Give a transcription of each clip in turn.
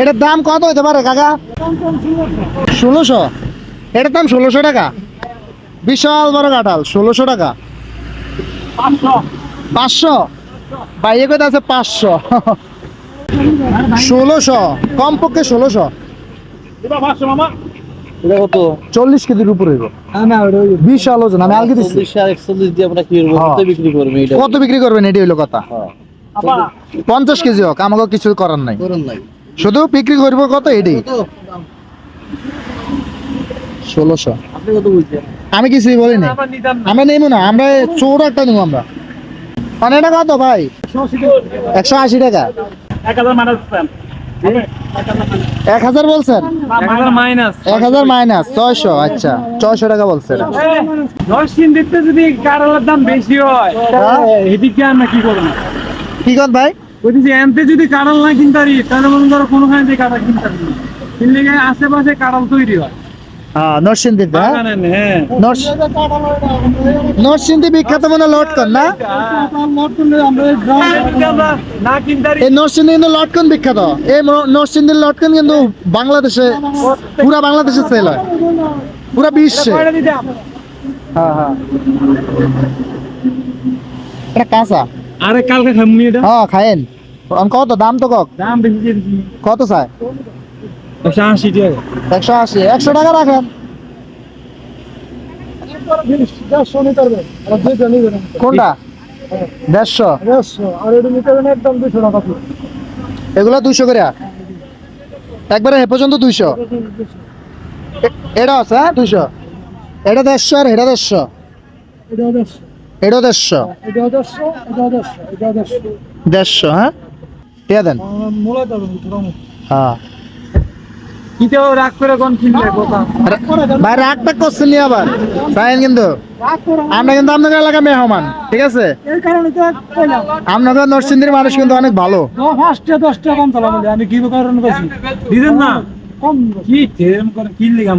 এটার দাম কত হতে পারে কাকা? ষোলোশো। এটার দাম ষোলোশো টাকা। বিশাল বড় কাঁঠাল ষোলোশো টাকা। পাঁচশো। বাইরে কোথায় আছে? পাঁচশো। ষোলোশো কমপক্ষে ষোলোশো। কত? চল্লিশ কেজির উপরে বিশাল ওজন আমি দিচ্ছি হ্যাঁ। কত বিক্রি করবেন? এটি হইল কথা। হ্যাঁ। পঞ্চাশ কেজি হোক আমাকে কিছু করার নাই। শুধু বিক্রি করব কত এটি কত ষোলোশো। আপনি কত বলছেন? আমি কিছুই বলি নাই আমরা নেব না আমরা চোর একটা নেব আমরা। মানে এটা কত ভাই? একশো আশি টাকা। এক হাজার বলছেন? মাইনাস এক হাজার মাইনাস ছয়শো আচ্ছা। ছয়শো টাকা বলছেন। দশ দিন দেখতে যদি কারালার দাম বেশি হয় এদিকে আমরা কি করব? কি কর ভাই? ওই যে এনতে যদি কারাল না কিনতে পারি তাহলে মনে করো কোনোখানে দিয়ে কাঁঠাল কিনতে পারি। না। কিনলে আশেপাশে কাঁঠাল তৈরি হয়। হ্যাঁ? নরসিংদীতে হ্যাঁ। নরসিংদী বিখ্যাত মনে লটকন না? কিনতে পারি এই নরসিংদী কিন্তু লটকন বিখ্যাত। এই ম- নরসিংদীর লটকন কিন্তু বাংলাদেশে পুরা বাংলাদেশে সেল হয়। পুরা বিশ্বে? হ্যাঁ হ্যাঁ। এটা কাঁচা। আরে কালকে খামনি এটা? হ্যাঁ খায়েন আম কত? দাম তো কক? দাম বেশি দিয়েছি কত চাই একশো আশি টাকা একশো আশি। একশো টাকা রাখেন। কোনটা? দেড়শো। এগুলো দুইশো করে? একবারে এ পর্যন্ত দুইশো? এটা আছে হ্যাঁ দুইশো। এটা দেড়শো আর এটা দেড়শো এটাও দেড়শো। দেড়শো? হ্যাঁ দিয়ে দেন। হ্যাঁ। রাগ করে কোন করছেন আবার? কিন্তু। আমরা কিন্তু আপনাদের এলাকা মেহমান ঠিক আছে? এই কারণে তো আপনাদের নরসিংদীর মানুষ কিন্তু অনেক ভালো। পাঁচটা দশটা কম চালাম আমি কি কারণ করছি দিলেন না? কম কি করে কিনলে গাম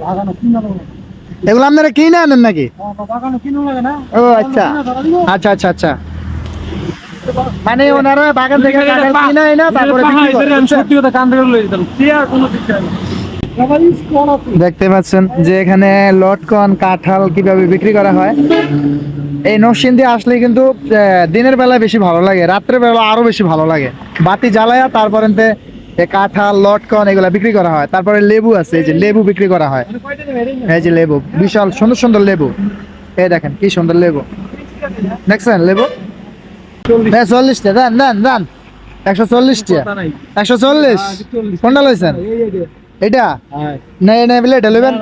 লাগানো কিনা লাগবে এগুলো আপনারা কিনে আনেন নাকি? লাগানো কিনা লাগে না ও আচ্ছা। আচ্ছা আচ্ছা আচ্ছা। মানে ওনারা বাগান থেকে কিনে এনে তারপরে দেখতে পাচ্ছেন যে এখানে লটকন কাঁঠাল কীভাবে বিক্রি করা হয়। এই নরসিংদী আসলে কিন্তু দিনের বেলায় বেশি ভালো লাগে রাত্রের বেলা আরও বেশি ভালো লাগে। বাতি জ্বালায়া তারপরে কাঁঠাল লটকন এগুলা বিক্রি করা হয়। তারপরে লেবু আছে এই যে লেবু বিক্রি করা হয়। এই যে লেবু বিশাল সুন্দর সুন্দর লেবু। এই দেখেন কি সুন্দর লেবু। দেখছেন লেবু। হ্যাঁ চল্লিশটা দেন দেন দেন। একশো চল্লিশটা। একশো চল্লিশ? কোনটা লইছেন? এটা না না বলে এটা লইবেন?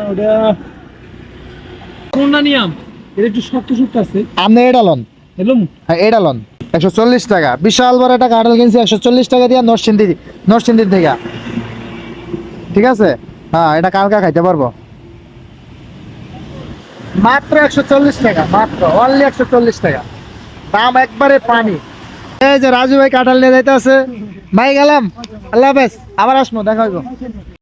কোনটা নিয়াম এটা একটু শক্ত শক্ত আছে। আপনি এটা লন। হ্যাঁ এটা লন। একশো চল্লিশ টাকা। বিশাল বড় একটা কাঁঠাল কিনছি, একশো চল্লিশ টাকা দিয়ে নরসিংদী, নরসিংদীর থেকে ঠিক আছে? হ্যাঁ এটা কালকা খাইতে পারব। মাত্র একশো চল্লিশ টাকা, মাত্র অনলি একশো চল্লিশ টাকা। দাম একবারে পানি। এই যে রাজু ভাই কাঁঠাল নিয়ে যাইতে আছে ভাই গেলাম। আল্লাহ হাফেজ, আবার আসব, দেখা হইব।